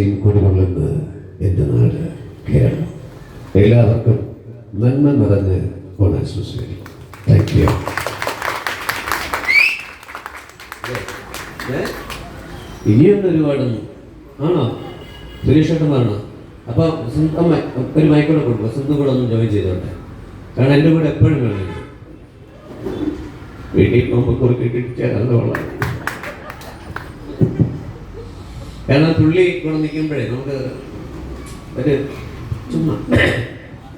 കുടികൊള്ളുന്ന എന്റെ നാട് കേരളം. എല്ലാവർക്കും നന്മ നിറഞ്ഞ് ഓണാശംസിക്കുന്നു താങ്ക് യു ഇനിയും ഒരുപാടൊന്നും. ആണോ? സുരേഷേട്ടനാണോ അപ്പൊ സിന്ധു- അമ്മ ഒരു മൈക്കൂടെ കൊടുക്കും. സിന്ധു കൂടെ ഒന്ന് ജോയിൻ ചെയ്തോട്ടെ. കാരണം എന്റെ കൂടെ എപ്പോഴും വേണം ഇത്. വീട്ടിൽ പോകുമ്പോൾ കുറുക്കിട്ട് ചേരാൻ കാരണം പുള്ളി കൂടെ നിൽക്കുമ്പോഴേ നമുക്ക് ഒരു ചുമ്മാ.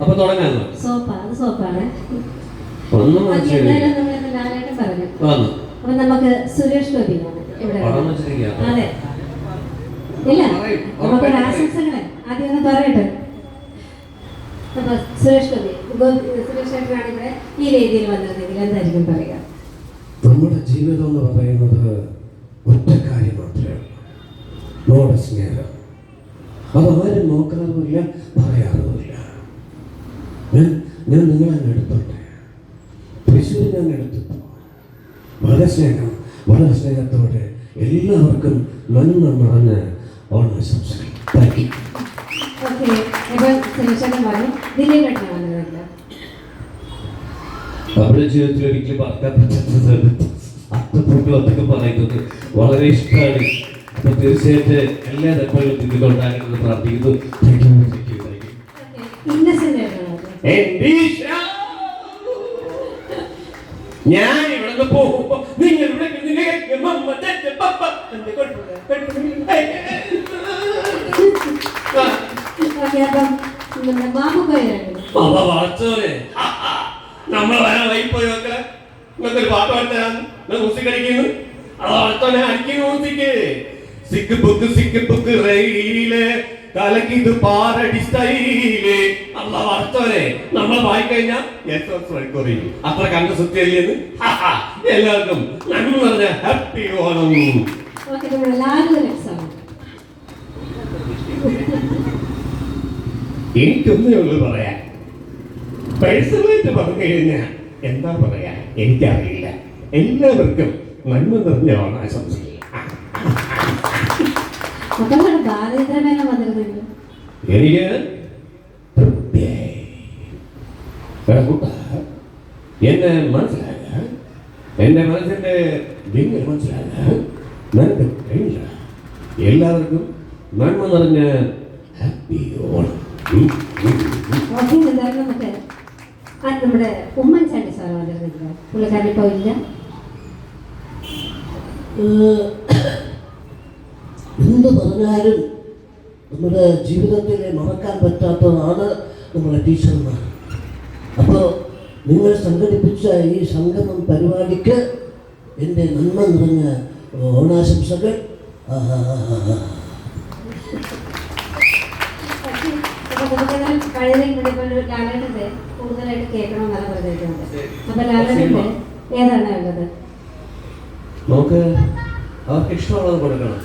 അപ്പൊ തുടങ്ങാമോ സോപ്പാണ്. ഒന്നും മനസ്സിലായി വന്നു. അപ്പൊ നമുക്ക് സുരേഷ് ഗോപിയാണ് ഇവിടെ പടം വെച്ചിരിക്കുക. അതെ. ഇല്ല പറയും. നമുക്കൊരു ആശംസകളെ ആദ്യം ഒന്ന് പറയട്ടെ. അപ്പൊ സുരേഷ് ഗോപി ഗോപി സുരേഷ് ചേട്ടനാണ് ഇവിടെ ഈ രീതിയിൽ വന്നിരുന്നെങ്കിൽ എന്തായിരിക്കും പറയുക? നമ്മുടെ ജീവിതം എന്ന് പറയുന്നത് ഒറ്റ കാര്യം നമ്മുടെ സ്നേഹം. അതാരും നോക്കാറുമില്ല പറയാറുമില്ല. ഞാൻ ഞാൻ നിങ്ങളെ അങ്ങ് എടുത്തോട്ടെ? തൃശ്ശൂർ ഞാൻ എടുത്തിട്ടു വളരെ സ്നേഹം വളരെ സ്നേഹത്തോടെ എല്ലാവർക്കും നന്മ നിറഞ്ഞ് ഓണാശംസകൾ താങ്ക് യു അവരുടെ ജീവിതത്തിൽ ഒരിക്കലും മറക്കാൻ പറ്റാത്തത് അത്തപ്പൂക്കൾ അതൊക്കെ പറയുന്നത് വളരെ ഇഷ്ടമാണ്. അപ്പൊ തീർച്ചയായിട്ടും എല്ലാ നന്മകളും ഇതിലുണ്ടാകണമെന്ന് പ്രാർത്ഥിക്കുന്നു. ഞാൻ ഇവിടെ പോകുമ്പോ നിങ്ങൾ നമ്മളെ വരാൻ വൈപ്പോയി മക്കളെ നിങ്ങൾക്കൊരു പാട്ട് പാട്ടാണ് മ്യൂസിക് അടിക്കുന്നു അത് വളച്ചോനെ അടിക്കുന്നു മ്യൂസിക് സിക്ക് പുക്ക് സിക്ക് പുക്ക് റെയിലേ കലക്കിത് പാറടി സ്റ്റൈലേ അല്ല വർത്തവരെ നമ്മൾ വായിക്കഴിഞ്ഞാൽ അത്ര കണ്ട സുത്തിയല്ലേന്ന് എല്ലാവർക്കും നന്മ പറഞ്ഞ ഹാപ്പി ഓണം. എനിക്കൊന്നേ ഉള്ളൂ പറയാൻ. പേഴ്സണലായിട്ട് പറഞ്ഞു കഴിഞ്ഞാൽ എന്താ പറയാ? എനിക്കറിയില്ല. എല്ലാവർക്കും നന്മ നിറഞ്ഞ ഓണാശംസകൾ അപ്പൊ നമ്മുടെ ബാലേന്ദ്രമേനോൻ വന്നിരുന്നില്ല എനിക്ക് തൃപ്തിയായി എടാ കൂട്ടാ, എന്നെ മനസ്സിലായ എന്റെ മനസ്സിന്റെ വിങ്ങൽ മനസ്സിലായ നിനക്ക് കഴിഞ്ഞ എല്ലാവർക്കും നന്മ നിറഞ്ഞ ഹാപ്പി ഓണം ഉം, ഉം, ഉം. എന്ത് പറഞ്ഞാലും നമ്മുടെ ജീവിതത്തിലെ മറക്കാൻ പറ്റാത്തതാണ് നമ്മുടെ ടീച്ചർമാർ. അപ്പോൾ നിങ്ങൾ സംഘടിപ്പിച്ച ഈ സംഗമം പരിപാടിക്ക് എന്റെ നന്മ നിറഞ്ഞ ഓണാശംസകൾ. നമുക്ക് അവർക്ക് ഇഷ്ടമുള്ളത് കൊടുക്കണം.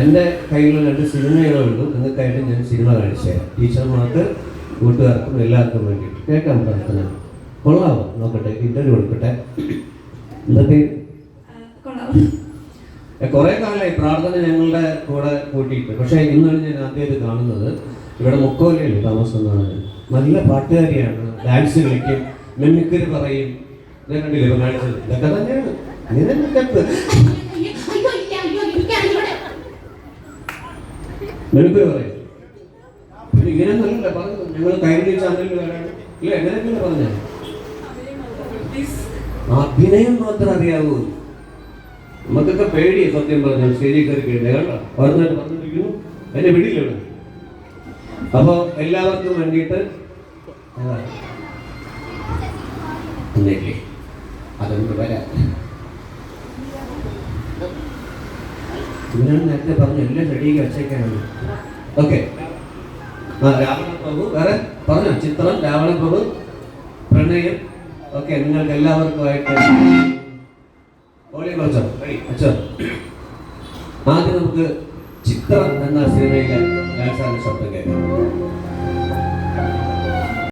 എന്റെ കയ്യിലുള്ള രണ്ട് സിനിമകളുണ്ട് നിങ്ങൾക്കായിട്ട് ഞാൻ സിനിമ കാണിച്ചു തരാം. ടീച്ചർമാർക്ക് കൂട്ടുകാർക്കും എല്ലാവർക്കും വേണ്ടിയിട്ട്. കേൾക്കാൻ പ്രാർത്ഥന കൊള്ളാമോ നോക്കട്ടെ ഇന്റർവ്യൂ കൊടുക്കട്ടെ എന്തൊക്കെ കുറേ കാലമായി പ്രാർത്ഥന ഞങ്ങളുടെ കൂടെ കൂട്ടിയിട്ട്. പക്ഷേ ഇന്നാണ് ഞാൻ ആദ്യമായിട്ട് കാണുന്നത് ഇവിടെ മുക്കോലയിൽ താമസിക്കുന്നതാണ് നല്ല പാട്ടുകാരിയാണ്. ഡാൻസ് കളിക്കും മെമിക്കറി പറയും. ഇതൊക്കെ കണ്ടില്ലേ? ഇപ്പൊ കാണിച്ചത്. ഇതൊക്കെ തന്നെയാണ്. ഇങ്ങനെ മെമിക്കറി പറയും. പിന്നെ ഇങ്ങനെ നല്ല പറഞ്ഞു. ഞങ്ങൾ കൈരളി ചാനലിൽ വരാണ് ഇല്ല എങ്ങനെയൊക്കെയാണ് പറഞ്ഞത് അഭിനയം മാത്രം അറിയാവൂ. നമുക്കൊക്കെ പേടി സത്യം പറഞ്ഞാൽ സ്റ്റേജിൽ കയറി കഴിഞ്ഞാൽ കേട്ടോ. പറഞ്ഞിട്ട് പറഞ്ഞിരിക്കുന്നു എന്നെ വിടില്ലോ അപ്പോൾ അപ്പൊ എല്ലാവർക്കും വേണ്ടിയിട്ട് അതെന്ത് വരാം. ഇവരാണ് നേരത്തെ പറഞ്ഞു എല്ലാം റെഡിയാക്കി വെച്ചേക്കാണ് ഓക്കെ ആ രാവണ പ്രഭു വേറെ പറഞ്ഞോ? ചിത്രം രാവണ പ്രഭു പ്രണയം. ഓക്കെ നിങ്ങൾക്ക് എല്ലാവർക്കുമായിട്ട് ഓളി കുറച്ചോ അച്ഛോ ആദ്യം നമുക്ക് ചിത്രം എന്ന സിനിമയിലെ ഡാൻസാണ് ശബ്ദം കേൾക്കാം.